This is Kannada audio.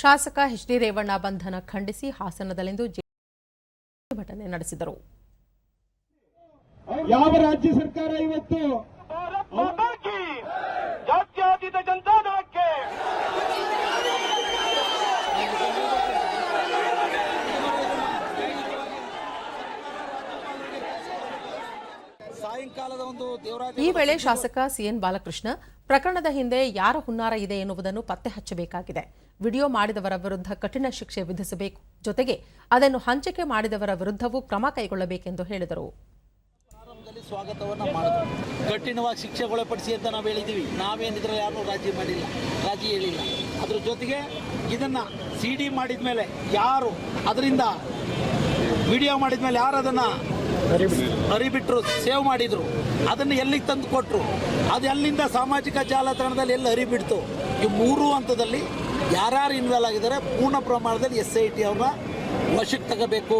ಶಾಸಕ ಎಚ್ ಡಿ ರೇವಣ್ಣ ಬಂಧನ ಖಂಡಿಸಿ ಹಾಸನದಲ್ಲಿಂದು ಪ್ರತಿಭಟನೆ ನಡೆಸಿದರು. ಯಾವ ರಾಜ್ಯ ಸರ್ಕಾರ ಇವತ್ತು ಈ ವೇಳೆ ಶಾಸಕ ಸಿಎನ್ ಬಾಲಕೃಷ್ಣ ಪ್ರಕರಣದ ಹಿಂದೆ ಯಾರ ಹುನ್ನಾರ ಇದೆ ಎನ್ನುವುದನ್ನು ಪತ್ತೆ ಹಚ್ಚಬೇಕಾಗಿದೆ. ವಿಡಿಯೋ ಮಾಡಿದವರ ವಿರುದ್ಧ ಕಠಿಣ ಶಿಕ್ಷೆ ವಿಧಿಸಬೇಕು. ಜೊತೆಗೆ ಅದನ್ನು ಹಂಚಿಕೆ ಮಾಡಿದವರ ವಿರುದ್ಧವೂ ಕ್ರಮ ಕೈಗೊಳ್ಳಬೇಕೆಂದು ಹೇಳಿದರು. ಸ್ವಾಗತವನ್ನ ಮಾಡಿದ್ರು. ಕಠಿಣವಾಗಿ ಶಿಕ್ಷೆಗೊಳಪಡಿಸಿ ಅಂತ ನಾವು ಹೇಳಿದ್ದೀವಿ ನಾವೇನಿದ್ರೆ ಯಾರು ರಾಜಿ ಮಾಡಿಲ್ಲ ರಾಜಿ ಹೇಳಿಲ್ಲ. ಅದ್ರ ಜೊತೆಗೆ ಇದನ್ನ ಸಿ ಡಿ ಮಾಡಿದ ಮೇಲೆ ಯಾರು ಅದರಿಂದ ವಿಡಿಯೋ ಮಾಡಿದ ಮೇಲೆ ಯಾರು ಅದನ್ನ ಹರಿಬಿಟ್ರು, ಸೇವ್ ಮಾಡಿದ್ರು. ಅದನ್ನು ಎಲ್ಲಿಗೆ ತಂದು ಕೊಟ್ಟರು ಅದು ಎಲ್ಲಿಂದ ಸಾಮಾಜಿಕ ಜಾಲತಾಣದಲ್ಲಿ ಎಲ್ಲಿ ಹರಿಬಿಡ್ತು? ಈ ಮೂರು ಹಂತದಲ್ಲಿ ಯಾರ್ಯಾರು ಇನ್ವಾಲ್ವ್ ಆಗಿದ್ದಾರೆ, ಪೂರ್ಣ ಪ್ರಮಾಣದಲ್ಲಿ ಎಸ್ ಐ ಟಿ ಅವ್ರನ್ನ ವಶಕ್ಕೆ ತಗೋಬೇಕು.